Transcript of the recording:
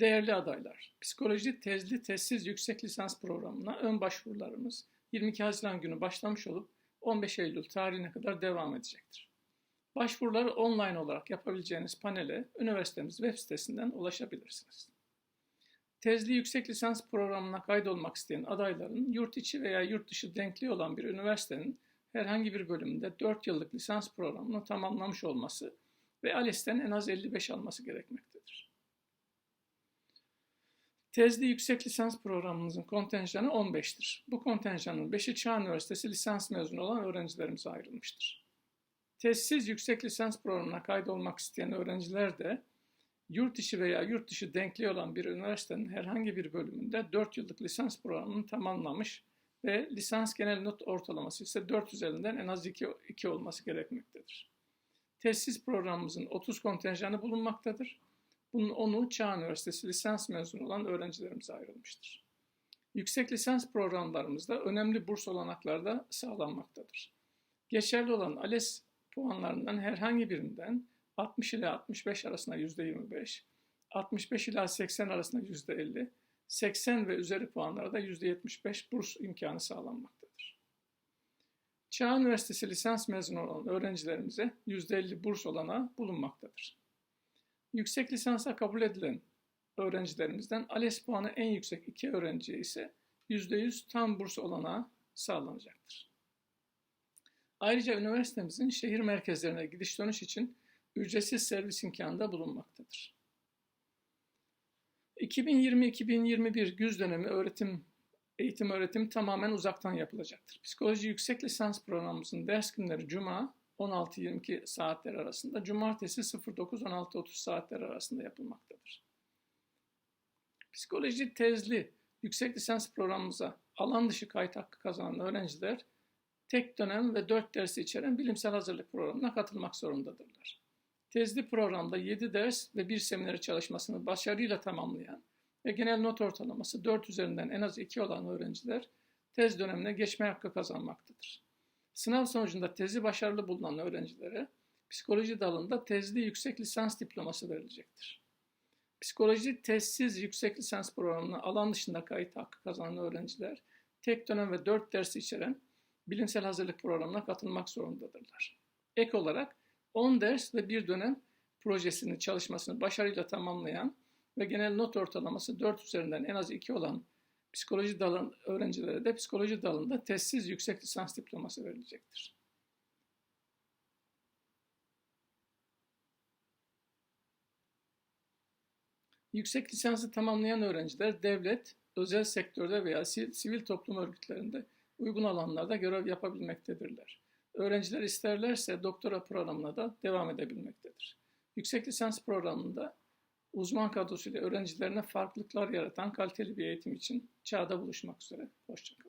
Değerli adaylar, psikoloji tezli tezsiz yüksek lisans programına ön başvurularımız 22 Haziran günü başlamış olup 15 Eylül tarihine kadar devam edecektir. Başvuruları online olarak yapabileceğiniz panele üniversitemiz web sitesinden ulaşabilirsiniz. Tezli yüksek lisans programına kaydolmak isteyen adayların yurt içi veya yurt dışı denkliği olan bir üniversitenin herhangi bir bölümünde 4 yıllık lisans programını tamamlamış olması ve ALES'ten en az 55 alması gerekmektedir. Tezli yüksek lisans programımızın kontenjanı 15'tir. Bu kontenjanın 5'i Çağ Üniversitesi lisans mezunu olan öğrencilerimize ayrılmıştır. Tezsiz yüksek lisans programına kaydolmak isteyen öğrenciler de yurt içi veya yurt dışı denkliği olan bir üniversitenin herhangi bir bölümünde 4 yıllık lisans programını tamamlamış ve lisans genel not ortalaması ise 4 üzerinden en az 2, 2 olması gerekmektedir. Tesis programımızın 30 kontenjanı bulunmaktadır. Bunun 10'u Çağ Üniversitesi lisans mezunu olan öğrencilerimize ayrılmıştır. Yüksek lisans programlarımızda önemli burs olanakları da sağlanmaktadır. Geçerli olan ALES puanlarından herhangi birinden 60 ile 65 arasında %25, 65 ila 80 arasında %50, 80 ve üzeri puanlarda %75 burs imkanı sağlanmaktadır. Çağ Üniversitesi lisans mezunu olan öğrencilerimize %50 burs olanağı bulunmaktadır. Yüksek lisansa kabul edilen öğrencilerimizden ALES puanı en yüksek iki öğrenciye ise %100 tam burs olanağı sağlanacaktır. Ayrıca üniversitemizin şehir merkezlerine gidiş dönüş için ücretsiz servis imkanı da bulunmaktadır. 2020-2021 güz dönemi öğretim eğitim öğretim tamamen uzaktan yapılacaktır. Psikoloji yüksek lisans programımızın ders günleri Cuma 16-22 saatler arasında, Cumartesi 09-16-30 saatler arasında yapılmaktadır. Psikoloji tezli yüksek lisans programımıza alan dışı kayıt hakkı kazanan öğrenciler tek dönem ve 4 dersi içeren bilimsel hazırlık programına katılmak zorundadırlar. Tezli programda 7 ders ve 1 seminer çalışmasını başarıyla tamamlayan ve genel not ortalaması 4 üzerinden en az 2 olan öğrenciler tez dönemine geçme hakkı kazanmaktadır. Sınav sonucunda tezi başarılı bulunan öğrencilere psikoloji dalında tezli yüksek lisans diploması verilecektir. Psikoloji tezsiz yüksek lisans programına alan dışında kayıt hakkı kazanan öğrenciler tek dönem ve 4 ders içeren bilimsel hazırlık programına katılmak zorundadırlar. Ek olarak 10 ders ve bir dönem projesini, çalışmasını başarıyla tamamlayan ve genel not ortalaması 4 üzerinden en az 2 olan psikoloji dalın öğrencilere de psikoloji dalında testsiz yüksek lisans diploması verilecektir. Yüksek lisansı tamamlayan öğrenciler devlet, özel sektörde veya sivil toplum örgütlerinde uygun alanlarda görev yapabilmektedirler. Öğrenciler isterlerse doktora programına da devam edebilmektedir. Yüksek lisans programında uzman kadrosuyla öğrencilerine farklılıklar yaratan kaliteli bir eğitim için çağda buluşmak üzere. Hoşçakalın.